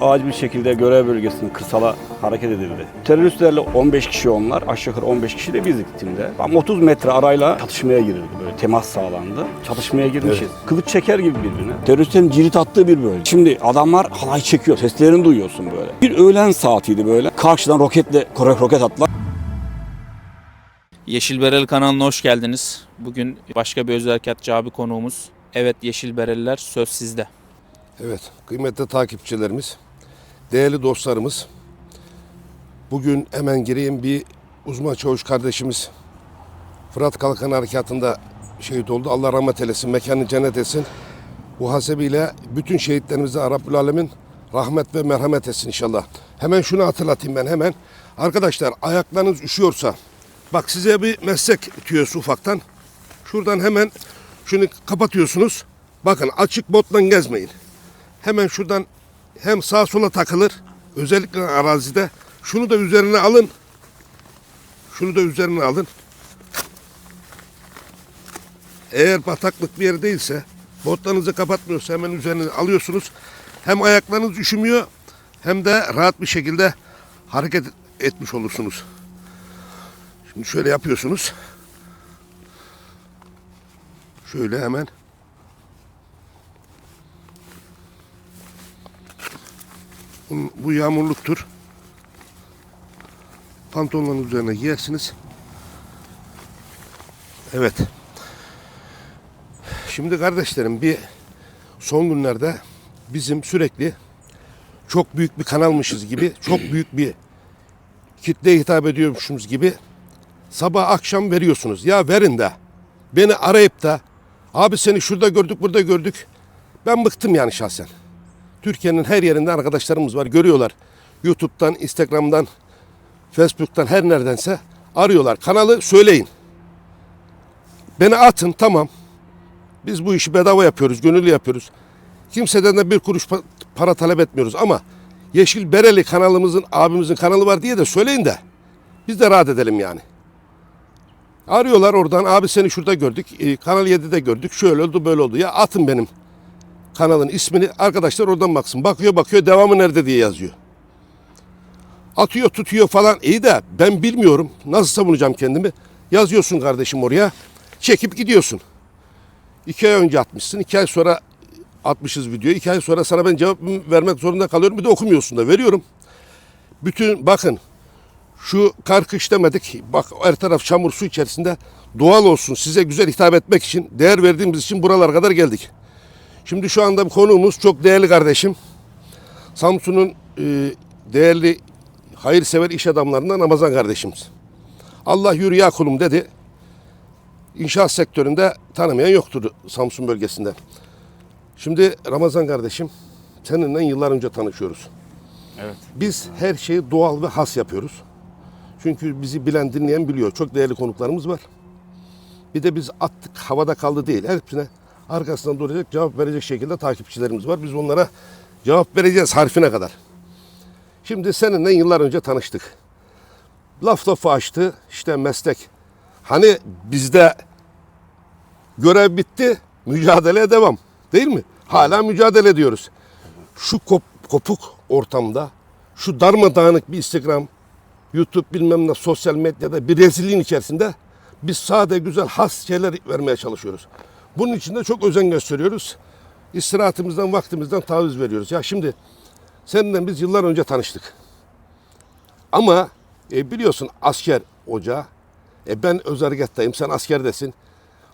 Acil bir şekilde görev bölgesinin kırsala hareket edildi. Teröristlerle 15 kişi onlar, aşağı yukarı 15 kişi de bizdik timde. Tam 30 metre arayla çatışmaya girildi böyle temas sağlandı. Çatışmaya girmişiz. Kılıç çeker gibi birbirine. Teröristlerin cirit attığı bir bölge. Şimdi adamlar halay çekiyor, seslerini duyuyorsun böyle. Bir öğlen saatiydi böyle. Karşıdan roketle, korek roket attılar. Yeşil Berel kanalına hoş geldiniz. Bugün başka bir özel harekatçı abi konuğumuz. Evet Yeşil Bereliler söz sizde. Evet, kıymetli takipçilerimiz, değerli dostlarımız. Bugün hemen gireyim bir uzman çavuş kardeşimiz Fırat Kalkan Harekatı'nda şehit oldu. Allah rahmet eylesin, mekanı cennet etsin. Bu hasebiyle bütün şehitlerimize Rabbül Alemin rahmet ve merhamet etsin inşallah. Hemen şunu hatırlatayım ben hemen. Arkadaşlar ayaklarınız üşüyorsa, bak size bir meslek tüyosu ufaktan. Şuradan hemen şunu kapatıyorsunuz. Bakın açık botla gezmeyin hemen şuradan hem sağa sola takılır. Özellikle arazide. Şunu da üzerine alın. Şunu da üzerine alın. Eğer bataklık bir yer değilse, botlarınızı kapatmıyorsa hemen üzerine alıyorsunuz. Hem ayaklarınız üşümüyor hem de rahat bir şekilde hareket etmiş olursunuz. Şimdi şöyle yapıyorsunuz. Şöyle hemen Bu- yağmurluktur. Pantolonun üzerine giyersiniz. Evet. Şimdi kardeşlerim bir son günlerde bizim sürekli çok büyük bir kanalmışız gibi, çok büyük bir kitleye hitap ediyormuşuz gibi sabah akşam veriyorsunuz. Ya verin de beni arayıp da abi seni şurada gördük burada gördük. Ben bıktım yani şahsen. Türkiye'nin her yerinde arkadaşlarımız var. Görüyorlar. YouTube'dan, Instagram'dan, Facebook'tan her neredense arıyorlar. Kanalı söyleyin. Beni atın tamam. Biz bu işi bedava yapıyoruz, gönüllü yapıyoruz. Kimseden de bir kuruş pa- para talep etmiyoruz ama Yeşil Bereli kanalımızın, abimizin kanalı var diye de söyleyin de biz de rahat edelim yani. Arıyorlar oradan abi seni şurada gördük, e, Kanal 7'de gördük, şöyle oldu böyle oldu. Ya atın benim kanalın ismini arkadaşlar oradan baksın. Bakıyor bakıyor devamı nerede diye yazıyor. Atıyor tutuyor falan iyi de ben bilmiyorum nasıl savunacağım kendimi. Yazıyorsun kardeşim oraya çekip gidiyorsun. İki ay önce atmışsın iki ay sonra atmışız videoyu. iki ay sonra sana ben cevap vermek zorunda kalıyorum bir de okumuyorsun da veriyorum. Bütün bakın şu kar kış demedik. Bak her taraf çamur su içerisinde doğal olsun size güzel hitap etmek için değer verdiğimiz için buralara kadar geldik. Şimdi şu anda konuğumuz çok değerli kardeşim. Samsun'un e, değerli hayırsever iş adamlarından Ramazan kardeşimiz. Allah yürü ya kulum dedi. İnşaat sektöründe tanımayan yoktur Samsun bölgesinde. Şimdi Ramazan kardeşim seninle yıllar önce tanışıyoruz. Evet. Biz her şeyi doğal ve has yapıyoruz. Çünkü bizi bilen dinleyen biliyor. Çok değerli konuklarımız var. Bir de biz attık havada kaldı değil. Hepsine arkasından duracak cevap verecek şekilde takipçilerimiz var. Biz onlara cevap vereceğiz harfine kadar. Şimdi seninle yıllar önce tanıştık. Laf lafı açtı işte meslek. Hani bizde görev bitti mücadeleye devam değil mi? Hala mücadele ediyoruz. Şu kop- kopuk ortamda şu darmadağınık bir Instagram, YouTube bilmem ne sosyal medyada bir rezilliğin içerisinde biz sade güzel has şeyler vermeye çalışıyoruz. Bunun için de çok özen gösteriyoruz. İstirahatimizden, vaktimizden taviz veriyoruz. Ya şimdi seninle biz yıllar önce tanıştık. Ama e, biliyorsun asker ocağı. E, ben öz harekettayım, sen askerdesin.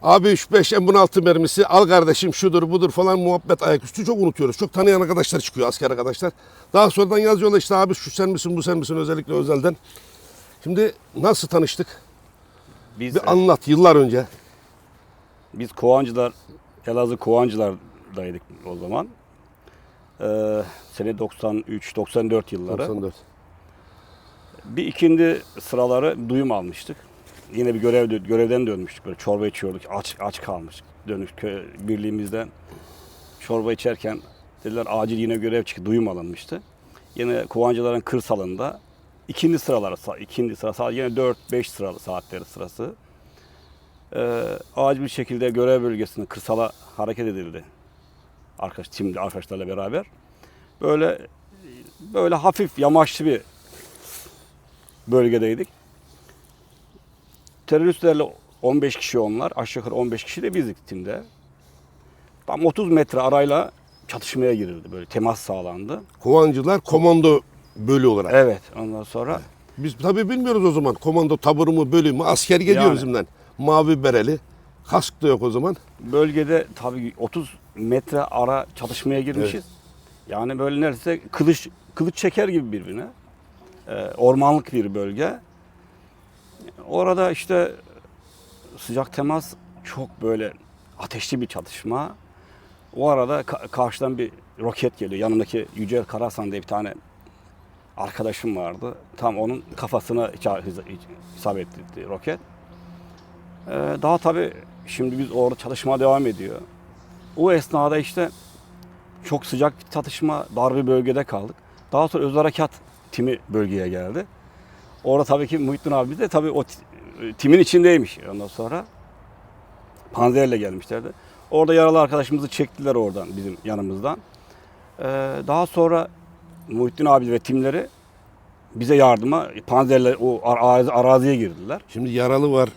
Abi 3-5 M16 mermisi al kardeşim şudur budur falan muhabbet ayaküstü çok unutuyoruz. Çok tanıyan arkadaşlar çıkıyor asker arkadaşlar. Daha sonradan yazıyorlar işte abi şu sen misin bu sen misin özellikle özelden. Şimdi nasıl tanıştık? Biz, Bir anlat yıllar önce. Biz Kovancılar, Elazığ Kovancılar'daydık o zaman. Ee, sene 93-94 yılları. 94. Bir ikindi sıraları duyum almıştık. Yine bir görev görevden dönmüştük böyle çorba içiyorduk. Aç aç kalmış. Dönüş birliğimizden çorba içerken dediler acil yine görev çıktı. Duyum alınmıştı. Yine Kovancıların kırsalında ikindi sıraları ikindi sıra saat yine 4-5 sıralı saatleri sırası. Ee, acil bir şekilde görev bölgesine kırsala hareket edildi. Arkadaş timle arkadaşlarla beraber. Böyle Böyle hafif yamaçlı bir bölgedeydik. Teröristlerle 15 kişi onlar. Aşağı yukarı 15 kişi de bizdik timde. Tam 30 metre arayla çatışmaya girildi. Böyle temas sağlandı. Kovancılar komando bölü olarak. Evet ondan sonra Biz tabii bilmiyoruz o zaman. Komando taburu mu bölü mü asker geliyor Yani. bizimden. Mavi bereli. Kask da yok o zaman. bölgede tabii 30 metre ara çatışmaya girmişiz. Yani böyle neredeyse kılıç kılıç çeker gibi birbirine. Ee, ormanlık bir bölge. Orada işte sıcak temas çok böyle ateşli bir çatışma. O arada ka- karşıdan bir roket geliyor. Yanımdaki Yücel Karasan diye bir tane arkadaşım vardı. Tam onun kafasına isabet etti roket. Ee, daha tabii şimdi biz orada çalışma devam ediyor. O esnada işte çok sıcak bir çatışma, dar bir bölgede kaldık. Daha sonra özel harekat timi bölgeye geldi. Orada tabii ki Muhittin abi de tabii o ti- timin içindeymiş ondan sonra. Panzerle gelmişlerdi. Orada yaralı arkadaşımızı çektiler oradan bizim yanımızdan. Ee, daha sonra Muhittin abi ve timleri bize yardıma panzerle o ar- araziye girdiler. Şimdi yaralı var.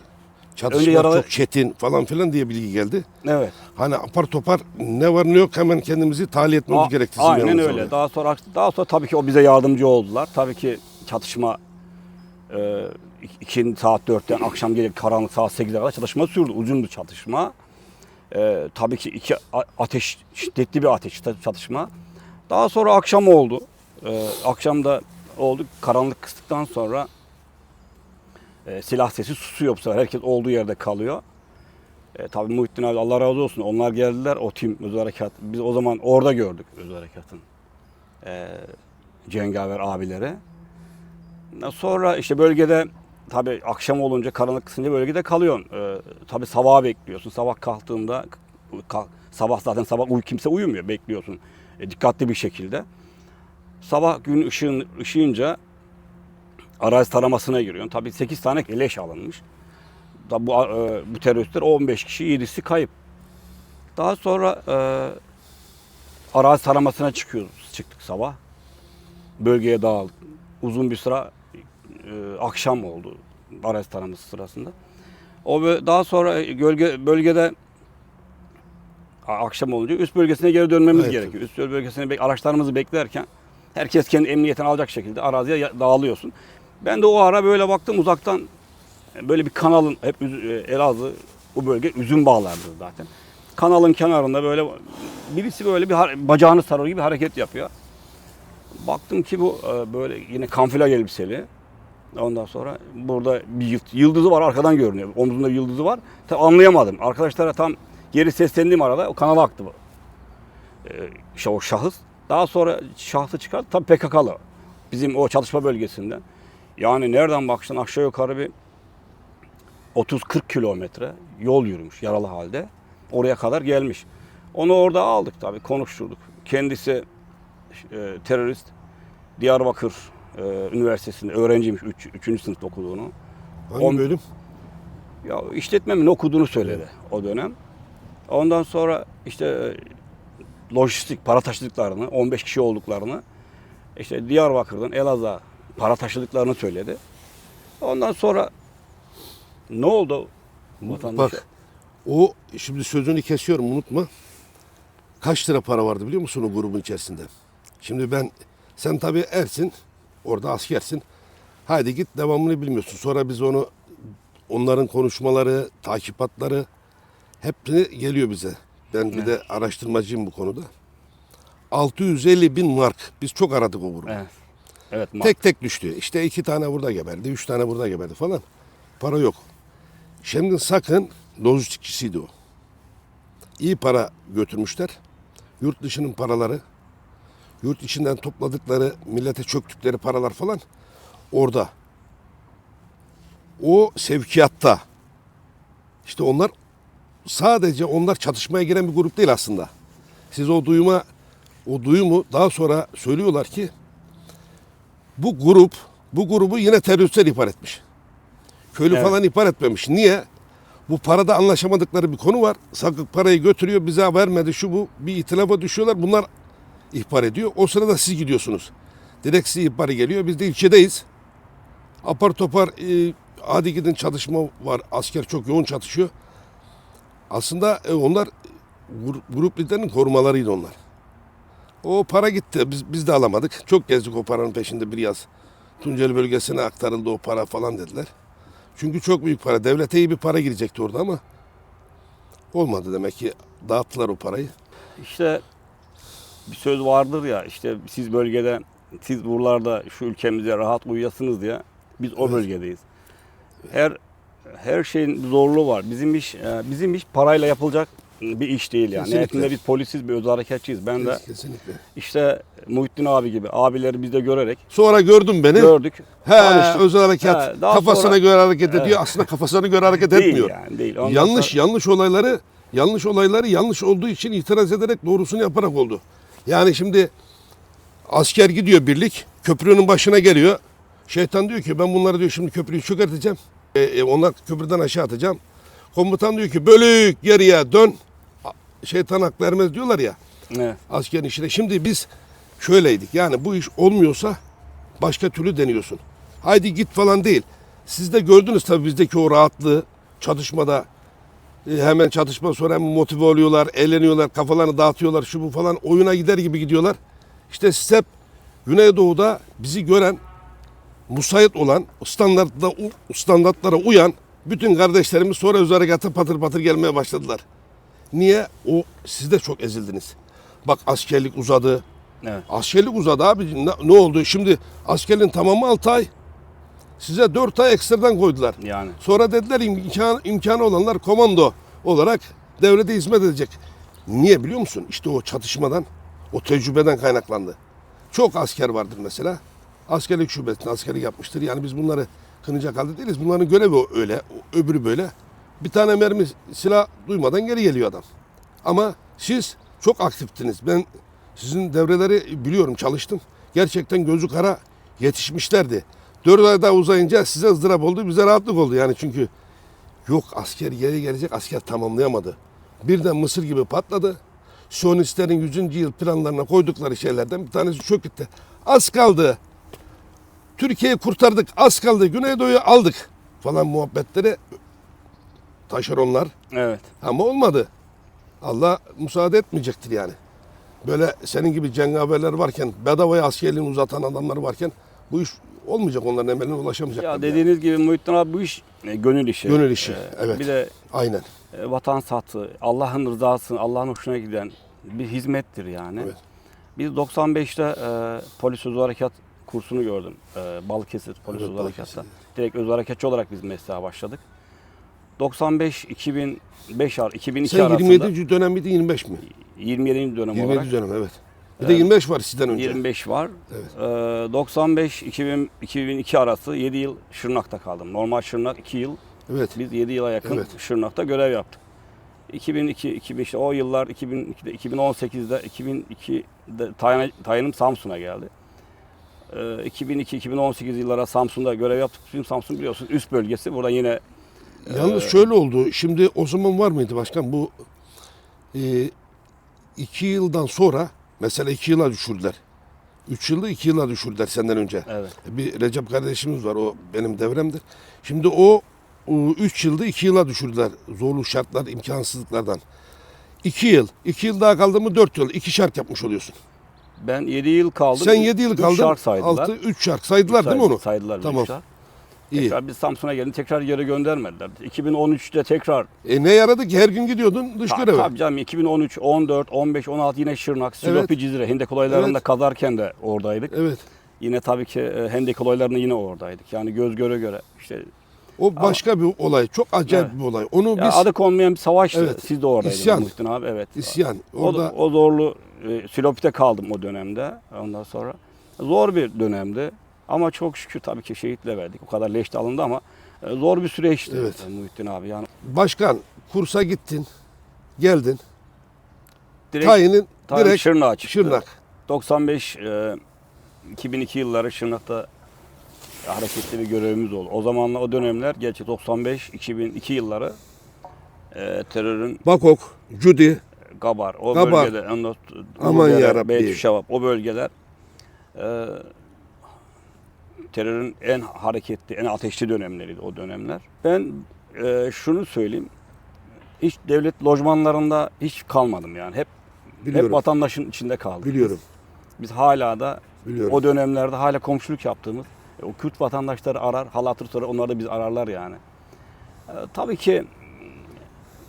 Çatışma Önce yaralı- çok çetin falan filan diye bilgi geldi. Evet. Hani apar topar ne var ne yok hemen kendimizi tahliye etmemiz A- gerekti. Aynen öyle. Daha sonra daha sonra tabii ki o bize yardımcı oldular. Tabii ki çatışma e, 2 saat 4'ten akşam gelip karanlık saat 8'e kadar çatışma sürdü. Uzun bir çatışma. E, tabii ki iki a- ateş şiddetli bir ateş çatışma. Daha sonra akşam oldu. E, akşam da oldu. Karanlık kıstıktan sonra e, silah sesi susuyor bu sefer. Herkes olduğu yerde kalıyor. E, tabii Muhittin abi Allah razı olsun. Onlar geldiler o tim özel harekat. Biz o zaman orada gördük özel harekatın e, cengaver abileri. Sonra işte bölgede tabii akşam olunca karanlık kısınca bölgede kalıyorsun. E, tabii sabaha bekliyorsun. Sabah kalktığında kalk, sabah zaten sabah uy kimse uyumuyor bekliyorsun. E, dikkatli bir şekilde. Sabah gün ışığın, ışığınca arazi taramasına giriyorsun. Tabii 8 tane leş alınmış. Da bu e, bu teröristler 15 kişi 7'si kayıp. Daha sonra e, arazi taramasına çıkıyoruz. Çıktık sabah. Bölgeye dağıldık. Uzun bir sıra e, akşam oldu arazi taraması sırasında. O daha sonra e, gölge bölgede akşam olunca üst bölgesine geri dönmemiz Evet. gerekiyor. Üst bölgesine bek- araçlarımızı beklerken herkes kendi emniyetini alacak şekilde araziye dağılıyorsun. Ben de o ara böyle baktım uzaktan böyle bir kanalın hep e, Elazığ bu bölge üzüm bağlardır zaten. Kanalın kenarında böyle birisi böyle bir bacağını sarır gibi hareket yapıyor. Baktım ki bu e, böyle yine kamuflaj elbiseli. Ondan sonra burada bir yıld- yıldızı var arkadan görünüyor. Omzunda bir yıldızı var. Tabii anlayamadım. Arkadaşlara tam geri seslendiğim arada o kanala aktı bu. E, işte o şahıs. Daha sonra şahsı çıkardı. Tabii PKK'lı. Bizim o çalışma bölgesinden. Yani nereden baksan aşağı yukarı bir 30-40 kilometre yol yürümüş yaralı halde. Oraya kadar gelmiş. Onu orada aldık tabii konuşturduk. Kendisi e, terörist. Diyarbakır e, Üniversitesi'nde öğrenciymiş. 3. Üç, sınıfta okuduğunu. Hangi On- bölüm? Ya işletmemin okuduğunu söyledi o dönem. Ondan sonra işte e, lojistik para taşıdıklarını, 15 kişi olduklarını, işte Diyarbakır'dan Elazığ'a para taşıdıklarını söyledi. Ondan sonra ne oldu vatandaşa? Bak o şimdi sözünü kesiyorum unutma. Kaç lira para vardı biliyor musun o grubun içerisinde? Şimdi ben sen tabii ersin orada askersin. Haydi git devamını bilmiyorsun. Sonra biz onu onların konuşmaları, takipatları hepsini geliyor bize. Ben bir de araştırmacıyım bu konuda. 650 bin mark. Biz çok aradık o grubu. Evet. Evet. Tek tek düştü. İşte iki tane burada geberdi, üç tane burada geberdi falan. Para yok. Şimdi sakın lojistikçisiydi o. İyi para götürmüşler. Yurt dışının paraları, yurt içinden topladıkları, millete çöktükleri paralar falan orada. O sevkiyatta. İşte onlar sadece onlar çatışmaya giren bir grup değil aslında. Siz o duyuma o duyumu daha sonra söylüyorlar ki bu grup bu grubu yine teröristler ihbar etmiş. Köylü Evet. falan ihbar etmemiş. Niye? Bu parada anlaşamadıkları bir konu var. Sakık parayı götürüyor bize vermedi şu bu bir itilafa düşüyorlar. Bunlar ihbar ediyor. O sırada siz gidiyorsunuz. Direkt size ihbarı geliyor. Biz de ilçedeyiz. Apar topar e, hadi gidin çatışma var. Asker çok yoğun çatışıyor. Aslında e, onlar gru- grup liderinin korumalarıydı onlar. O para gitti. Biz, biz de alamadık. Çok gezdik o paranın peşinde bir yaz. Tunceli bölgesine aktarıldı o para falan dediler. Çünkü çok büyük para. Devlete iyi bir para girecekti orada ama olmadı demek ki. Dağıttılar o parayı. İşte bir söz vardır ya işte siz bölgede siz buralarda şu ülkemize rahat uyuyasınız diye biz o Evet. bölgedeyiz. Her her şeyin zorluğu var. Bizim iş e, bizim iş parayla yapılacak bir iş değil yani. Kesinlikle. Nihayetinde biz polisiz bir öz harekatçıyız. Ben de Kesinlikle. işte Muhittin abi gibi abileri biz de görerek Sonra gördün beni. gördük. He, tanıştık. özel harekat. He, daha kafasına sonra- göre hareket ediyor. Aslında kafasına göre hareket Değil etmiyor. yani değil. Ondan yanlış sonra- yanlış olayları yanlış olayları yanlış olduğu için itiraz ederek doğrusunu yaparak oldu. Yani şimdi asker gidiyor birlik köprünün başına geliyor. Şeytan diyor ki ben bunları diyor şimdi köprüyü çökerteceğim. E, e, onlar köprüden aşağı atacağım. Komutan diyor ki bölük geriye dön. Şeytan hak vermez diyorlar ya Evet. askerin işine. Şimdi biz şöyleydik. Yani bu iş olmuyorsa başka türlü deniyorsun. Haydi git falan değil. Siz de gördünüz tabii bizdeki o rahatlığı çatışmada e, hemen çatışma sonra hemen motive oluyorlar, eğleniyorlar, kafalarını dağıtıyorlar, şu bu falan oyuna gider gibi gidiyorlar. İşte siz hep Güneydoğu'da bizi gören, musayit olan, standartla, standartlara uyan bütün kardeşlerimiz sonra özel harekata patır patır gelmeye başladılar. Niye? O siz de çok ezildiniz. Bak askerlik uzadı. Evet. Askerlik uzadı abi. Ne, ne oldu? Şimdi askerliğin tamamı 6 ay. Size 4 ay ekstradan koydular. Yani Sonra dediler imkan, imkanı olanlar komando olarak devlete hizmet edecek. Niye biliyor musun? İşte o çatışmadan, o tecrübeden kaynaklandı. Çok asker vardır mesela. Askerlik şubesinde askerlik yapmıştır. Yani biz bunları kınayacak halde değiliz. Bunların görevi öyle, öbürü böyle. Bir tane mermi silah duymadan geri geliyor adam. Ama siz çok aktiftiniz. Ben sizin devreleri biliyorum, çalıştım. Gerçekten gözü kara yetişmişlerdi. Dört ay daha uzayınca size ızdırap oldu, bize rahatlık oldu. Yani çünkü yok asker geri gelecek, asker tamamlayamadı. Birden Mısır gibi patladı. Siyonistlerin 100. yıl planlarına koydukları şeylerden bir tanesi gitti. Az kaldı. Türkiye'yi kurtardık, az kaldı. Güneydoğu'yu aldık falan muhabbetleri taşeronlar. evet. Ama olmadı. Allah müsaade etmeyecektir yani. Böyle senin gibi cengaverler varken, bedavaya askerliğini uzatan adamlar varken bu iş olmayacak onların emeline ulaşamayacaklar. Ya yani. dediğiniz gibi Muhittin abi bu iş e, gönül işi. Gönül işi, E, evet. Bir de Aynen. e, vatan satı, Allah'ın rızası, Allah'ın hoşuna giden bir hizmettir yani. Evet. Biz 95'te e, polis özel harekat kursunu gördüm. E, Balıkesir polis Evet, özel harekatta. Direkt özel harekatçı olarak biz mesleğe başladık. 95 2005 ar 2002 Sen arasında 27. dönem miydi 25 mi? 27. dönem 27. olarak dönem evet. Bir de 25 var sizden önce. 25 var. Evet. E, 95 2000 2002 arası 7 yıl Şırnak'ta kaldım. Normal Şırnak 2 yıl. Evet. Biz 7 yıla yakın Evet. Şırnak'ta görev yaptık. 2002 2000 işte o yıllar 2002'de 2018'de 2002'de tayin, tayinim Samsun'a geldi. Ee, 2002-2018 yıllara Samsun'da görev yaptık. Bizim Samsun biliyorsun üst bölgesi. Burada yine Yalnız Ee, şöyle oldu. Şimdi o zaman var mıydı başkan? Bu e, iki yıldan sonra mesela iki yıla düşürdüler. Üç yılda iki yıla düşürdüler senden önce. evet Bir Recep kardeşimiz var o benim devremdir. Şimdi o, o üç yılda iki yıla düşürdüler zorlu şartlar, imkansızlıklardan. İki yıl. iki yıl daha kaldı mı dört yıl. İki şark yapmış oluyorsun. ben 7 yıl kaldım. Sen yedi yıl Üç kaldın. şark saydılar. Altı, üç şark saydılar değil mi onu? Saydılar. Tamam. şark. İyi. Tekrar biz Samsun'a geldik. Tekrar geri göndermediler. 2013'te tekrar E ne yaradı ki her gün gidiyordun dış Ta- göreve. Tabii canım 2013, 14, 15, 16 yine Şırnak, Silopi, Cizre, Hendek olaylarında Evet. kazarken de oradaydık. Evet. Yine tabii ki e, Hendek olaylarında yine oradaydık. Yani göz göre göre. işte O başka bir olay. Çok acayip Evet. bir olay. Onu ya biz adı konmayan bir savaştı. Evet. Siz de oradaydınız İsyan. Muhittin abi. Evet. isyan. O, Orada o zorlu e, Silopi'de kaldım o dönemde. Ondan sonra zor bir dönemdi. Ama çok şükür tabii ki şehitle verdik. O kadar leş de alındı ama e, zor bir süreçti Evet. Muhittin abi. Yani başkan kursa gittin. Geldin. direkt Tayinin tabii direkt Şırnak'a çıktı. Şırnak. 95 e, 2002 yılları Şırnak'ta hareketli bir görevimiz oldu. O zamanlar o dönemler gerçi 95 2002 yılları e, terörün Bakok, Cudi. Gabar o Gabar. bölgede ondan- Aman Durdere, yarabbi. Beytüşşevap o bölgeler e, terörün en hareketli, en ateşli dönemleriydi o dönemler. Ben e, şunu söyleyeyim. Hiç devlet lojmanlarında hiç kalmadım yani. Hep hep Biliyorum. vatandaşın içinde kaldık. Biliyorum. Biz hala da Biliyorum. o dönemlerde hala komşuluk yaptığımız e, o Kürt vatandaşları arar, hal hatır sorar, onlar da biz ararlar yani. E, tabii ki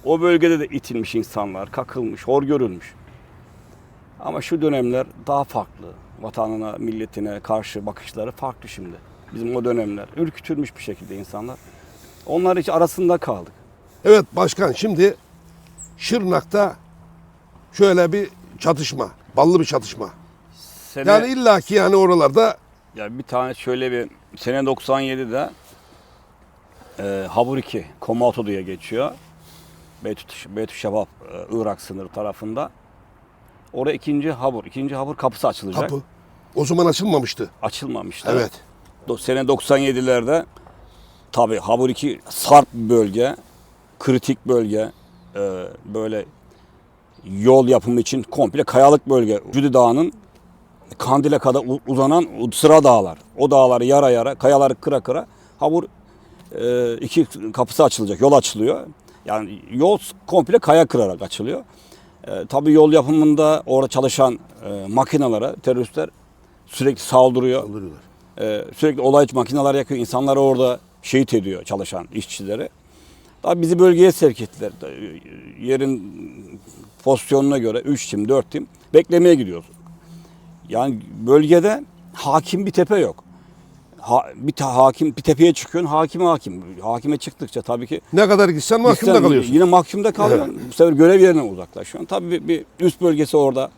o bölgede de itilmiş insanlar, kakılmış, hor görülmüş. Ama şu dönemler daha farklı. Vatanına, milletine karşı bakışları farklı şimdi. Bizim o dönemler. Ürkütülmüş bir şekilde insanlar. Onlar hiç arasında kaldık. Evet başkan şimdi Şırnak'ta şöyle bir çatışma. Ballı bir çatışma. Sene, Yani illaki yani oralarda Ya bir tane şöyle bir sene 97'de e, Habur 2 Komato diye geçiyor. Beytü, Beytü Şebap e, Irak sınırı tarafında. Orada ikinci Habur, ikinci Habur kapısı açılacak. kapı o zaman açılmamıştı. Açılmamıştı. Evet. Do- Sene 97'lerde tabi Habur 2 sarp bir bölge, kritik bölge, e, böyle yol yapımı için komple kayalık bölge. Cüdi Dağı'nın Kandil'e kadar u- uzanan sıra dağlar. O dağları yara yara, kayaları kıra kıra Habur e, iki kapısı açılacak, yol açılıyor. Yani yol komple kaya kırarak açılıyor. E, tabii yol yapımında orada çalışan e, makinalara teröristler sürekli saldırıyor. Kaldırıyorlar. Ee, sürekli olay makineler yakıyor. İnsanları orada şehit ediyor çalışan işçileri. Daha bizi bölgeye sevk ettiler. Da- Yerin pozisyonuna göre 3 tim 4 tim beklemeye gidiyoruz. Yani bölgede hakim bir tepe yok. Ha, bir ta- hakim bir tepeye çıkıyorsun hakim hakim. Hakime çıktıkça tabii ki Ne kadar gitsen mahkumda kalıyorsun. Yine mahkumda kalıyorsun. Bu sefer görev yerine uzaklaşıyorsun. Tabii bir, bir üst bölgesi orada.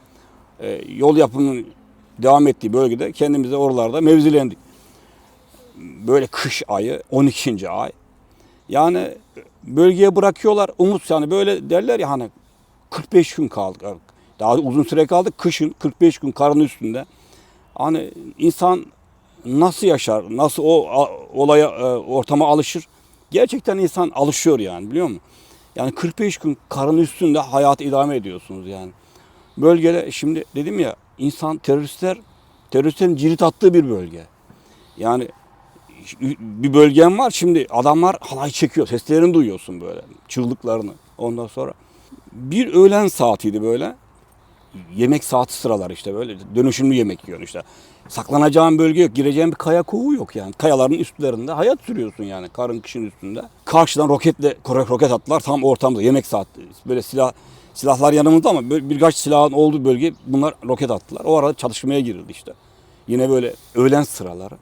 e, yol yapımının devam ettiği bölgede kendimize oralarda mevzilendik. Böyle kış ayı 12. ay. Yani bölgeye bırakıyorlar. Umut yani böyle derler ya hani 45 gün kaldık. Daha uzun süre kaldık. Kışın 45 gün karın üstünde. Hani insan nasıl yaşar? Nasıl o a- olaya e, ortama alışır? Gerçekten insan alışıyor yani biliyor musun? Yani 45 gün karın üstünde hayat idame ediyorsunuz yani. Bölgede şimdi dedim ya insan teröristler teröristlerin cirit attığı bir bölge. Yani bir bölgem var şimdi adamlar halay çekiyor. Seslerini duyuyorsun böyle. Çığlıklarını. Ondan sonra bir öğlen saatiydi böyle. Yemek saati sıralar işte böyle. Dönüşümlü yemek yiyorsun işte. Saklanacağın bölge yok. Gireceğin bir kaya kovu yok yani. Kayaların üstlerinde hayat sürüyorsun yani. Karın kışın üstünde. Karşıdan roketle roket attılar tam ortamda. Yemek saati. Böyle silah silahlar yanımızda ama birkaç silahın olduğu bölge bunlar roket attılar. O arada çalışmaya girildi işte. Yine böyle öğlen sıraları.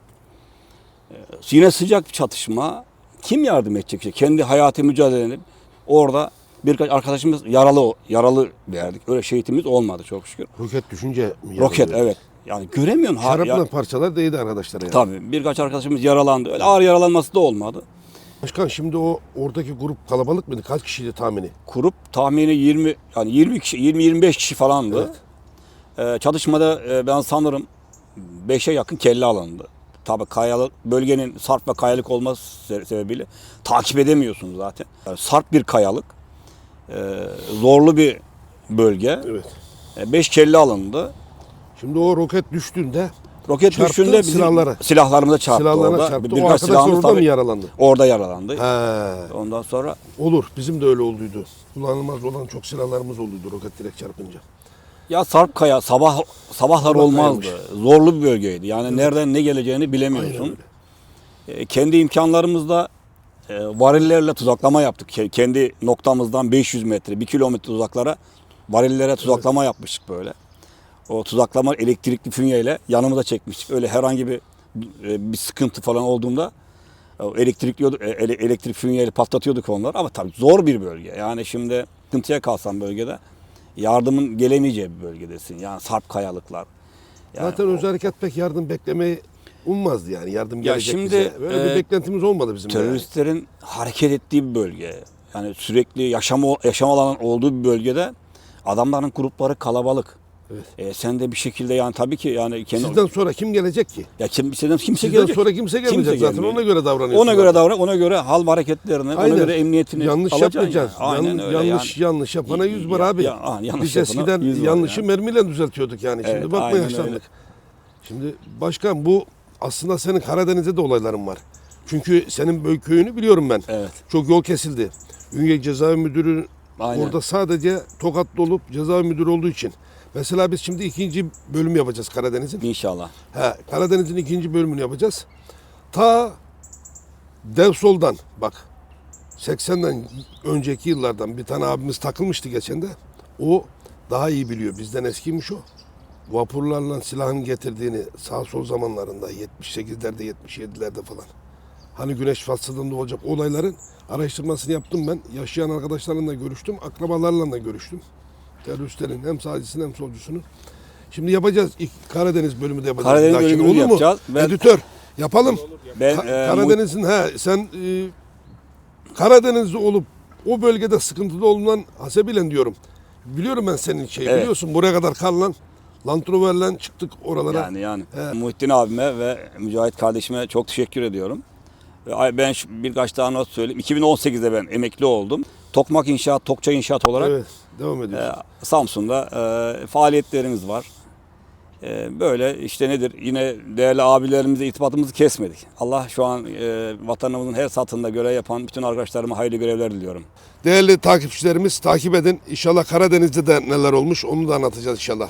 Yine sıcak bir çatışma. Kim yardım edecek? işte? Kendi hayatı mücadele edip orada birkaç arkadaşımız yaralı yaralı verdik. Öyle şehitimiz olmadı çok şükür. Roket düşünce mi Roket yaralıyor? evet. Yani göremiyorsun. Ha, Şarapla ya- parçalar değdi arkadaşlar yani. tabii birkaç arkadaşımız yaralandı. Öyle ağır yaralanması da olmadı. Başkan şimdi o oradaki grup kalabalık mıydı? Kaç kişiydi tahmini? Kurup tahmini 20 yani 20 kişi 20 25 kişi falandı. Ee, çalışmada e, ben sanırım 5'e yakın kelle alındı. Tabii kayalık bölgenin sarp ve kayalık olması se- sebebiyle takip edemiyorsunuz zaten. Yani sarp bir kayalık. Ee, zorlu bir bölge. Evet. 5 kelle alındı. Şimdi o roket düştüğünde Roket Çarptı düştüğünde bizim silahlara. silahlarımıza çarptı silahlarına orada. çarptı. O Birkaç arkadaş silahımız orada mı yaralandı? orada yaralandı. He. Ondan sonra Olur. Bizim de öyle olduydu. Kullanılmaz olan çok silahlarımız olduydu roket direkt çarpınca. Ya Sarp Kaya sabah sabahlar Sabah olmazdı. kayamış. Zorlu bir bölgeydi. Yani nereden ne geleceğini bilemiyorsun. E, kendi imkanlarımızla e, varillerle tuzaklama yaptık. Ke- kendi noktamızdan 500 metre, 1 kilometre uzaklara varillere tuzaklama yapmıştık böyle. O tuzaklama elektrikli fünyeyle yanımıza çekmiştik. Öyle herhangi bir e, bir sıkıntı falan olduğunda o elektrikliyorduk, e, ele- elektrik fünyeyle patlatıyorduk onları ama tabii zor bir bölge. Yani şimdi sıkıntıya kalsan bölgede yardımın gelemeyeceği bir bölgedesin. Yani sarp kayalıklar. Yani Zaten o- özel harekat pek yardım beklemeyi ummazdı yani. Yardım gelecek şimdi, bize. Böyle bir e, beklentimiz olmadı bizim teröristlerin hareket ettiği bir bölge. Yani sürekli yaşam yaşam alanı olduğu bir bölgede adamların grupları kalabalık. Evet. E, sen de bir şekilde yani tabii ki yani kendi Sizden sonra kim gelecek ki? ya kim, sizden kimse Sizden gelecek. sonra kimse gelmeyecek zaten. gelmiyor. Ona göre davranıyorsun. Ona göre davran, ona göre hal hareketlerini, Aynen. ona göre emniyetini yanlış yapmayacaksın. yani. Aynen Yan- öyle yanlış yani. yanlış yapana yüz var Ya- abi. ya- ah, yanlış Biz eskiden yanlışı ya. mermiyle düzeltiyorduk yani. Şimdi Evet, bakma yaşlandık. öyle. Şimdi başkan bu aslında senin Karadeniz'de de olayların var. Çünkü senin böyle köyünü biliyorum ben. Evet. Çok yol kesildi. Ünye Cezaevi Müdürü Aynen. orada sadece Tokatlı olup cezaevi müdürü olduğu için. Mesela biz şimdi ikinci bölüm yapacağız Karadeniz'in. İnşallah. He, Karadeniz'in ikinci bölümünü yapacağız. Ta Devsol'dan bak 80'den önceki yıllardan bir tane abimiz takılmıştı geçen de. O daha iyi biliyor. Bizden eskiymiş o. Vapurlarla silahın getirdiğini sağ sol zamanlarında 78'lerde 77'lerde falan. Hani güneş faslından doğacak olayların araştırmasını yaptım ben. Yaşayan arkadaşlarımla da görüştüm. Akrabalarla da görüştüm. Teröristlerin hem sağcısını hem solcusunu. Şimdi yapacağız. İlk Karadeniz bölümü de yapacağız. Karadeniz dahakine, bölümünü olur mu? yapacağız. Ben- Editör yapalım. Ben Ka- e, Karadeniz'in he sen e, Karadeniz'de olup o bölgede sıkıntıda olunan hasebiyle diyorum. Biliyorum ben senin şeyi Evet. biliyorsun buraya kadar kal lan. Land Rover'le çıktık oralara. Yani yani He. Muhittin abime ve Mücahit kardeşime çok teşekkür ediyorum. Ben birkaç daha not söyleyeyim. 2018'de ben emekli oldum. Tokmak İnşaat, Tokça İnşaat olarak Evet devam ediyoruz. e, Samsun'da e, faaliyetlerimiz var. E, böyle işte nedir yine değerli abilerimize irtibatımızı kesmedik. Allah şu an e, vatanımızın her satında görev yapan bütün arkadaşlarıma hayırlı görevler diliyorum. Değerli takipçilerimiz takip edin. İnşallah Karadeniz'de de neler olmuş onu da anlatacağız inşallah.